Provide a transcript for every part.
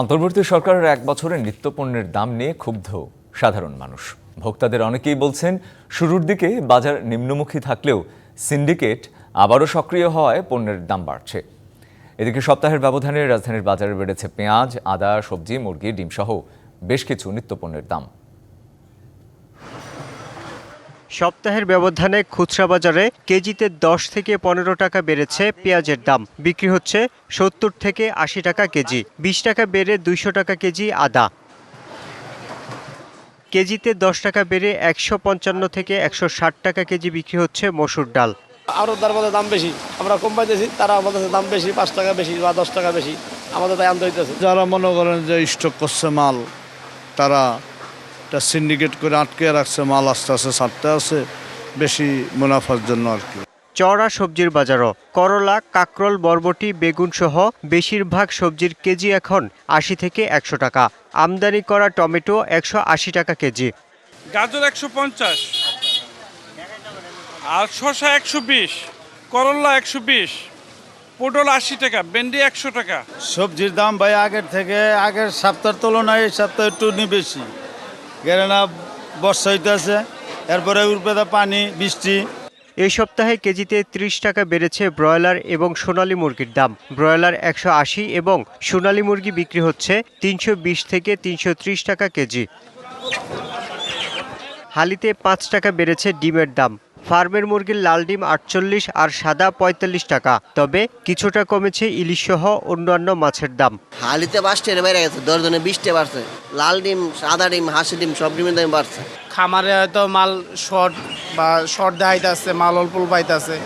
অন্তর্বর্তী সরকারের এক বছরে নিত্যপণ্যের দাম নিয়ে ক্ষুব্ধ সাধারণ মানুষ। ভোক্তাদের অনেকেই বলছেন, শুরুর দিকে বাজার নিম্নমুখী থাকলেও সিন্ডিকেট আবারও সক্রিয় হওয়ায় পণ্যের দাম বাড়ছে। এদিকে সপ্তাহের ব্যবধানে রাজধানীর বাজারে বেড়েছে পেঁয়াজ, আদা, সবজি, মুরগি, ডিমসহ বেশ কিছু নিত্যপণ্যের দাম। সপ্তাহের ব্যবধানে খুচরা বাজারে কেজিতে দশ থেকে পনেরো টাকা বেড়েছে পেঁয়াজের দাম। বিক্রি হচ্ছে সত্তর থেকে আশি টাকা কেজি বিশ টাকা বেড়ে দুইশো টাকা কেজি আদা। কেজিতে দশ টাকা বেড়ে একশো পঞ্চান্ন থেকে একশো ষাট টাকা কেজি বিক্রি হচ্ছে মসুর ডাল। আরও তার মধ্যে দাম বেশি। আমরা কম পাইতেছি তারা আমাদের দাম বেশি পাঁচ টাকা বেশি বা দশ টাকা বেশি। আমাদের তাই আনতে হইতেছে। যারা মনে করেন যে স্টক করছে মাল তারা এটা সিন্ডিকেট করে আটকে রাখছে মাল আস্তে আস্তে ছাড়তে আছে বেশি মুনাফার জন্য আর কি। চড়া সবজির বাজারও করলা কাকরল বরবটি বেগুন সহ বেশিরভাগ সবজির কেজি এখন আশি থেকে একশো টাকা। আমদানি করা টমেটো একশো আশি টাকা কেজি। গাজর একশো পঞ্চাশ। আর শসা একশো বিশ। করল্লা একশো বিশ। পটল আশি টাকা ভেন্ডি একশো টাকা। সবজির দাম ভাই আগের থেকে আগের সপ্তাহের তুলনায় এই সপ্তাহে একটু নি বেশি। কেননা বর্ষা হইতেছে, এরপরে উর্পেদা পানি, বৃষ্টি। এই সপ্তাহে কেজিতে ত্রিশ টাকা বেড়েছে ব্রয়লার এবং সোনালী মুরগির দাম। ব্রয়লার একশো আশি এবং সোনালী মুরগি বিক্রি হচ্ছে তিনশো বিশ থেকে তিনশো ত্রিশ টাকা কেজি। হালিতে পাঁচ টাকা বেড়েছে ডিমের দাম। ফার্মের মুরগির লাল ডিম আটচল্লিশ আর সাদা পঁয়তাল্লিশ টাকা। তবে কিছুটা কমেছে ইলিশ সহ অন্যান্য মাছের দাম। হালিতে পাঁচ টেনে বেড়ে গেছে দশজনে বিশটে বাড়ছে লাল ডিম সাদা ডিম হাঁসি ডিম সব ডিমের দাম বাড়ছে। খামারে হয়তো মাল শর্ট বা শর্ট দেখাইতেছে মাল অল্প অল্প পাইতেছে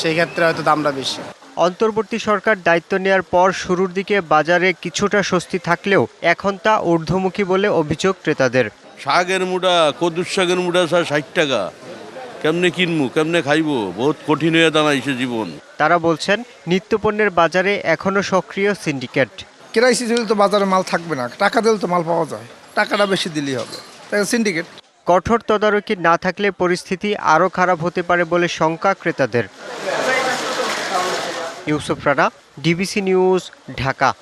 সেই ক্ষেত্রে হয়তো দামটা বেশি। অন্তর্বর্তী সরকার দায়িত্ব নেয়ার পর শুরুর দিকে বাজারে কিছুটা স্বস্তি থাকলেও এখন তা ঊর্ধ্বমুখী বলে অভিযোগ ক্রেতাদের। শাকের মুড়া কদুর শাকের মুড়া স্যার ষাট টাকা। কেমনে কিনবো কেমনে খাইবো? বহুত কঠিন হয়ে দাঁড়াইছে জীবন। তারা বলছেন নিত্যপণ্যের বাজারে এখনও সক্রিয় সিন্ডিকেট। ক্রাইসিস হলে তো বাজারে মাল থাকবে না টাকা দিলে তো মাল পাওয়া যায়। টাকাটা বেশি দিলেই হবে। তাই সিন্ডিকেট। কঠোর তদারকি না থাকলে পরিস্থিতি আরও খারাপ হতে পারে বলে শঙ্কা ক্রেতাদের। Yusuf Rana DBC news Dhaka.